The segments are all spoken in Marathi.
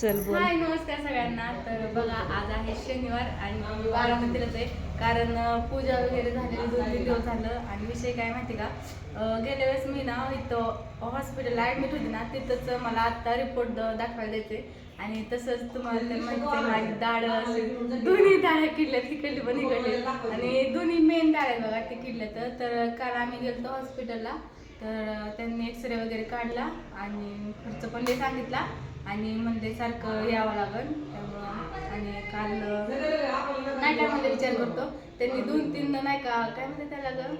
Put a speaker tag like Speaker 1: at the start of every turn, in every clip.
Speaker 1: चल बोल.
Speaker 2: हाय नमस्कार सगळ्यांना. तर बघा आज आहे शनिवार आणि मी बारामतीलाच आहे. कारण पूजा वगैरे झालेली दोन तीन दिवस झालं. आणि विषय काय माहिती का? गेल्या वेळेस मी ना इथं हॉस्पिटलला ॲडमिट होती ना तिथंच मला आत्ता रिपोर्ट दाखवायला द्यायचे आणि तसंच तुम्हाला तर माहिती आहे माझी दाढ दोन्ही दाढ्या किडल्या तिकडली पण इकडली. आणि दोन्ही मेन दाढ्या बघा ते किडल्या तर. काल आम्ही गेलो हॉस्पिटलला तर त्यांनी एक्सरे वगैरे काढला आणि खर्च पण ते सांगितला. आणि म्हणजे सारखं यावं लागल त्यामुळं आणि काल नाही काय म्हणजे विचार करतो त्यांनी दोन तीन नाही का काय म्हणते त्याला ग?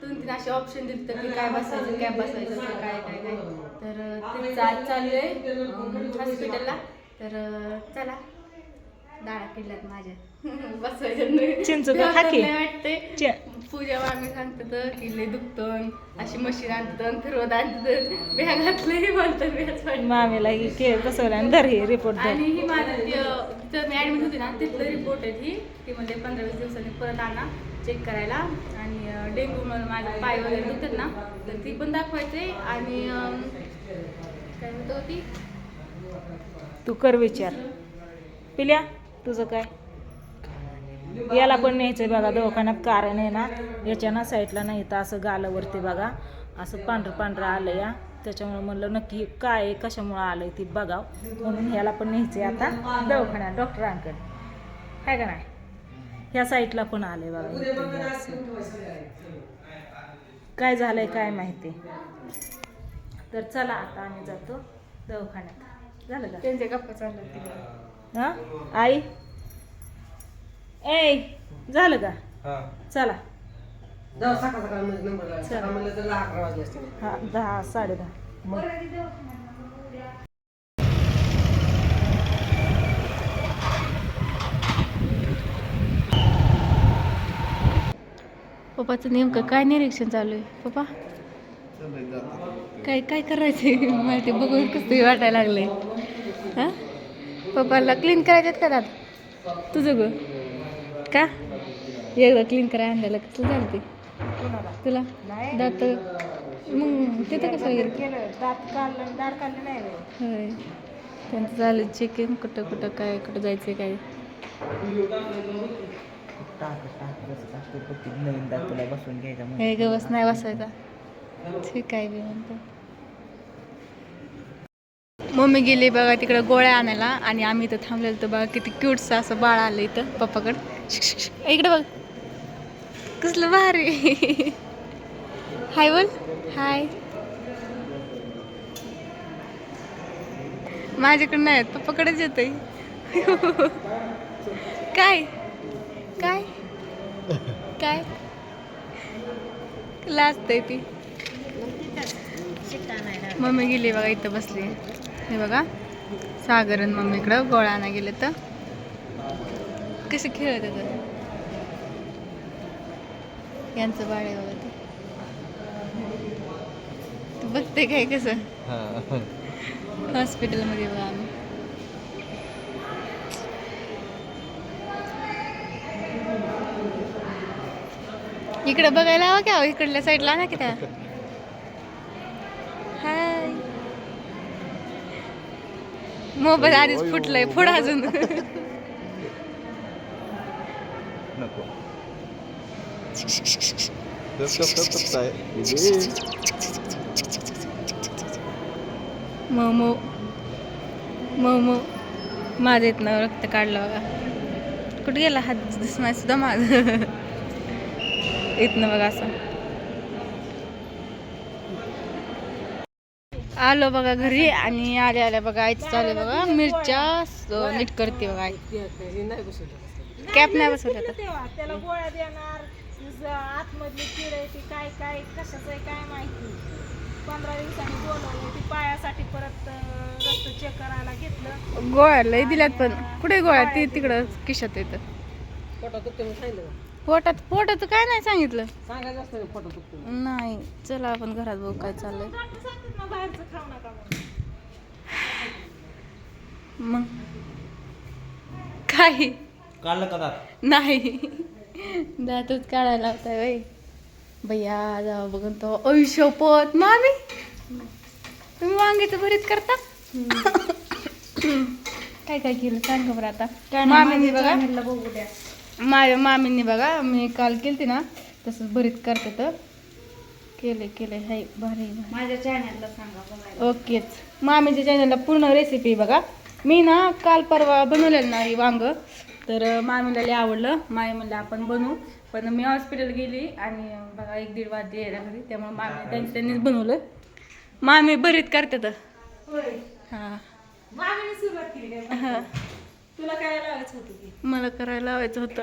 Speaker 2: दोन तीन असे ऑप्शन दिले की काय बसायचं काय बसायचं काय काय काय तर तेच आज चालू आहे हॉस्पिटलला तर चला दाडा किल्ल्यात माझ्या. बसवायचं नाही.
Speaker 1: चिंच तर
Speaker 2: भ्या
Speaker 1: खा
Speaker 2: तर
Speaker 1: की.
Speaker 2: लय वाटते
Speaker 1: चे-
Speaker 2: पूजा मामी सांगतात की लय दुखतं अशी मशीन आणतात फिरवत आणतात. ब्या घातलंय म्हणतात ब्याच वाटतं.
Speaker 1: मामीला ही के बसवलं आणि धर हे रिपोर्ट
Speaker 2: आणि ही माझं तिथं मी ऍडमिट होती ना तिथलं रिपोर्ट आहे ही ती म्हणजे पंधरा वीस दिवसांनी परत आणा चेक करायला. आणि अं, डेंग्यू म्हणून माझे पाय वगैरे दुखतात ना तर ती पण दाखवायचे. आणि काय म्हणतो होती
Speaker 1: तू कर विचार. पिल्या तुझं काय? याला पण न्यायचंय बघा दवाखान्यात कारण आहे ना याच्या ना साईडला नाही तर असं गालावरती बघा असं पांढरं पांढरं आलं या त्याच्यामुळे म्हणलं नक्की काय आहे कशामुळं आलंय ती बघाव. म्हणून ह्याला पण न्यायचंय आता दवाखान्यात डॉक्टरांकडे काय का नाही? ह्या साईडला पण आलंय बघा. इथं हे असं. काय झालंय काय माहिती. तर चला आता आम्ही जातो दवाखान्यात. झालं का?
Speaker 2: त्यांच्या गप्पा चालल्या
Speaker 1: हा? आई? ए झालं का?
Speaker 3: हा.
Speaker 1: चला.
Speaker 3: जाऊ सकाळ सकाळ म्हणजे नंबर लावा. सकाळ म्हणलं तर दहा अकरा वाजले असते
Speaker 1: हा दहा साडे दहा मग?
Speaker 2: पप्पाचं नेमकं काय निरीक्षण चालू आहे? पप्पा? काय काय करायचंय? माहिती बघून कसं तरी वाटायला लागलंय. हा? पप्पाला क्लीन करायच्यात का दात तुझं ग? का? एकदा क्लीन करायला आणलेलं कसं झालं ते? तुला? दात? मग तिथं कसं. होय. त्यांचं झालं चेकिंग कुठं कुठं काय कुठं जायचं काय? हे गवस नाही बसायचा. ठीक आहे बी म्हणतो. मम्मी गेली बघा तिकडं गोळ्या आणायला आणि आम्ही इथं थांबलेलो तर बघा किती क्यूटचं असं बाळ आलं इथं पप्पाकडं. इकडे बघ. कसलं भारी. हाय बोल. हाय. माझ्याकडे नाही आहेत पप्पाकडेच येत काय? काय? काय? लाजतंय ती. मम्मी गेली बघा इथं बसली. हे बघा. सागर आणि मम्मी इकडं गोळा आणा गेले तर. कसे खेळत होतं. यांचं बाळ आहे बघा ते. तू बघते काय कसं? हॉस्पिटलमध्ये बघा आम्ही. इकडं बघायला हवं का इकडल्या साईडला ना की त्या हाय मोबाईल आधीच फुटलंय फोड अजून मोमो मोमो माझं इथनं रक्त काढलं बघा कुठे गेला हात दिसणार सुद्धा माझं इथनं बघा असं आलो बघा घरी आणि आले आल्या बघा आईचं चालू बघा. मिरच्या नीट करते बघा आई. कॅप नाही बसवल्या
Speaker 1: त्याला गोळ्या देणार आतमधली किड आहे ती काय काय कशाचं आहे काय माहिती पंधरा दिवसांनी बोलवलं ती पायासाठी परत अं, रक्त चेक करायला घेतलं
Speaker 2: गोळ्या लय दिल्यात पण. कुठे गोळ्या? ती तिकडं किशात येतं
Speaker 3: फोटो तुटते सांगितलं
Speaker 2: पोटात पोटाचं काय नाही सांगितलं?
Speaker 3: सांगायचं असतं का फोटो तुटते म्हणून?
Speaker 2: नाही. चला आपण घरात बघू काय चाललंय.
Speaker 1: बाहेरचं खाऊ नका
Speaker 2: मग? काही
Speaker 4: काढलं का दात?
Speaker 2: नाही. दातच काढायला होता बाई भैया जाऊ बघून तो आयुष्यपत मामी तुम्ही वांग्याचं भरीत करता? काय काय केलं? सांग बरं आता. मामींनी बघा.
Speaker 1: बघू द्या.
Speaker 2: माझ्या मामींनी बघा मी काल केलती ना तसंच भरीत करते तर. केले केले हाय भारी.
Speaker 1: माझ्या चॅनलला सांगा
Speaker 2: ओकेच मामीच्या चॅनलला पूर्ण रेसिपी बघा. मी ना काल परवा बनवलेलं ना ही वांग तर मामीला लय आवडलं. मामी म्हणलं आपण बनवू. पण मी हॉस्पिटल गेली आणि बघा एक दीड वाजता यायला घरी त्यामुळे मामी त्यांनी त्यांनीच बनवलं. मामी भरीत करतात हां.
Speaker 1: मामीने सुरुवात केली काय?
Speaker 2: हां.
Speaker 1: तुला काय लावायचं होतं
Speaker 2: मला करायला लावायचं होतं.